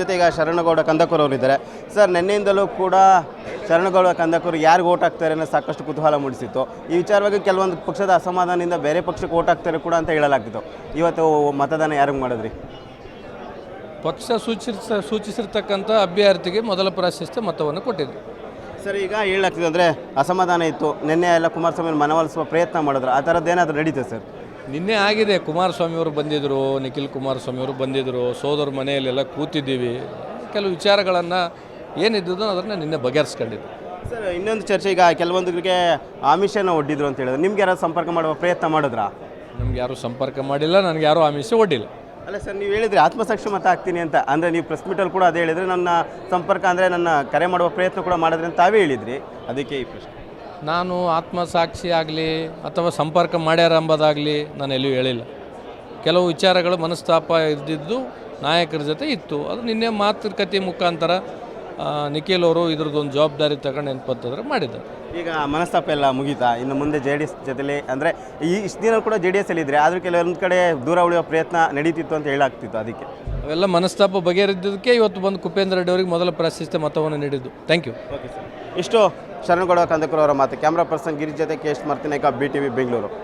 ಜೊತೆ ಈಗ ಶರಣಗೌಡ ಕಂದಕೂರ್ ಅವರಿದ್ದಾರೆ. ಸರ್ ನಿನ್ನೆಯಿಂದಲೂ ಕೂಡ ಶರಣಗೌಡ ಕಂದಕೂರು ಯಾರಿಗೆ ಓಟ್ ಹಾಕ್ತಾರೆ ಅನ್ನೋ ಸಾಕಷ್ಟು ಕುತೂಹಲ ಮೂಡಿಸಿತ್ತು. ಈ ವಿಚಾರವಾಗಿ ಕೆಲವೊಂದು ಪಕ್ಷದ ಅಸಮಾಧಾನದಿಂದ ಬೇರೆ ಪಕ್ಷಕ್ಕೆ ಓಟ್ ಹಾಕ್ತಾರೆ ಕೂಡ ಅಂತ ಹೇಳಲಾಗ್ತಿತ್ತು. ಇವತ್ತು ಮತದಾನ ಯಾರಿಗೆ ಮಾಡಿದ್ರಿ? ಪಕ್ಷ ಸೂಚಿಸ ಸೂಚಿಸಿರ್ತಕ್ಕಂಥ ಅಭ್ಯರ್ಥಿಗೆ ಮೊದಲ ಪ್ರಾಶಸ್ತ್ಯ ಮತವನ್ನು ಕೊಟ್ಟಿದ್ರು. ಸರ್ ಈಗ ಹೇಳಲಾಗ್ತಿದೆ ಅಂದರೆ ಅಸಮಾಧಾನ ಇತ್ತು. ನಿನ್ನೆ ಎಲ್ಲ ಕುಮಾರಸ್ವಾಮಿ ಮನವೊಲಿಸುವ ಪ್ರಯತ್ನ ಮಾಡಿದ್ರು. ಆ ಥರದ್ದು ಏನಾದರೂ ನಡೀತದೆ ಸರ್? ನಿನ್ನೆ ಆಗಿದೆ ಕುಮಾರಸ್ವಾಮಿಯವರು ಬಂದಿದ್ದರು ನಿಖಿಲ್ ಕುಮಾರಸ್ವಾಮಿಯವರು ಬಂದಿದ್ದರು ಸೋದರ ಮನೆಯಲ್ಲೆಲ್ಲ ಕೂತಿದ್ದೀವಿ. ಕೆಲವು ವಿಚಾರಗಳನ್ನು ಏನಿದ್ದದೋ ಅದನ್ನು ನಿನ್ನೆ ಬಗೆಹರಿಸ್ಕೊಂಡಿದ್ದು. ಸರ್ ಇನ್ನೊಂದು ಚರ್ಚೆ ಈಗ ಕೆಲವೊಂದರಿಗೆ ಆಮಿಷನ ಒಡ್ಡಿದ್ರು ಅಂತ ಹೇಳಿದ್ರು ನಿಮ್ಗೆ ಯಾರು ಸಂಪರ್ಕ ಮಾಡುವ ಪ್ರಯತ್ನ ಮಾಡಿದ್ರಾ? ನಮ್ಗೆ ಯಾರೂ ಸಂಪರ್ಕ ಮಾಡಿಲ್ಲ ನನಗೆ ಯಾರು ಆಮಿಷ ಒಡ್ಡಿಲ್ಲ. ಅಲ್ಲ ಸರ್ ನೀವು ಹೇಳಿದ್ರಿ ಆತ್ಮಸಾಕ್ಷಿ ಮತ ಆಗ್ತೀನಿ ಅಂತ ಅಂದರೆ ನೀವು ಪ್ರೆಸ್ ಮೀಟಲ್ಲಿ ಕೂಡ ಅದೇ ಹೇಳಿದ್ರೆ ನನ್ನ ಸಂಪರ್ಕ ಅಂದರೆ ನನ್ನ ಕರೆ ಮಾಡುವ ಪ್ರಯತ್ನ ಕೂಡ ಮಾಡಿದ್ರೆ ಅಂತ ತಾವೇ ಹೇಳಿದ್ರಿ. ಅದಕ್ಕೆ ಈ ಪ್ರಶ್ನೆ. ನಾನು ಆತ್ಮಸಾಕ್ಷಿ ಆಗಲಿ ಅಥವಾ ಸಂಪರ್ಕ ಮಾಡ್ಯಾರ ಎಂಬುದಾಗಲಿ ನಾನು ಎಲ್ಲೂ ಹೇಳಿಲ್ಲ. ಕೆಲವು ವಿಚಾರಗಳು ಮನಸ್ತಾಪ ಇದ್ದಿದ್ದು ನಾಯಕರ ಜೊತೆ ಇತ್ತು. ಅದು ನಿನ್ನೆ ಮಾತುಕತೆ ಮುಖಾಂತರ ನಿಖಿಲ್ ಅವರು ಇದ್ರದ್ದೊಂದು ಜವಾಬ್ದಾರಿ ತಗೊಂಡು ನೆನಪತ್ತಂದ್ರೆ ಮಾಡಿದ್ದಾರೆ. ಈಗ ಮನಸ್ತಾಪ ಎಲ್ಲ ಮುಗೀತಾ? ಇನ್ನು ಮುಂದೆ ಜೆ ಡಿ ಎಸ್ ಜೊತೆಲಿ ಅಂದರೆ ಈ ಇಷ್ಟು ದಿನ ಕೂಡ ಜೆ ಡಿ ಎಸ್ ಇದ್ರಿ ಆದರೂ ಕೆಲವೊಂದು ಕಡೆ ದೂರ ಉಳಿಯೋ ಪ್ರಯತ್ನ ನಡೀತಿತ್ತು ಅಂತ ಹೇಳಾಗ್ತಿತ್ತು ಅದಕ್ಕೆ. ಅವೆಲ್ಲ ಮನಸ್ತಾಪ ಬಗೆಹರಿದ್ದಕ್ಕೆ ಇವತ್ತು ಬಂದು ಕುಪೇಂದ್ರ ರೆಡ್ಡಿ ಅವರಿಗೆ ಮೊದಲ ಪ್ರಾಶಸ್ತ್ಯ ಮತವನ್ನು ನೀಡಿದ್ದು. ಥ್ಯಾಂಕ್ ಯು ಓಕೆ ಸರ್ ಇಷ್ಟು ಶರಣಗೌಡ ಕಂದಕುರವರ ಮಾತು. ಕ್ಯಾಮ್ರಾ ಪರ್ಸನ್ ಗಿರಿ ಜೊತೆ S Marthinaik B T V Bengaluru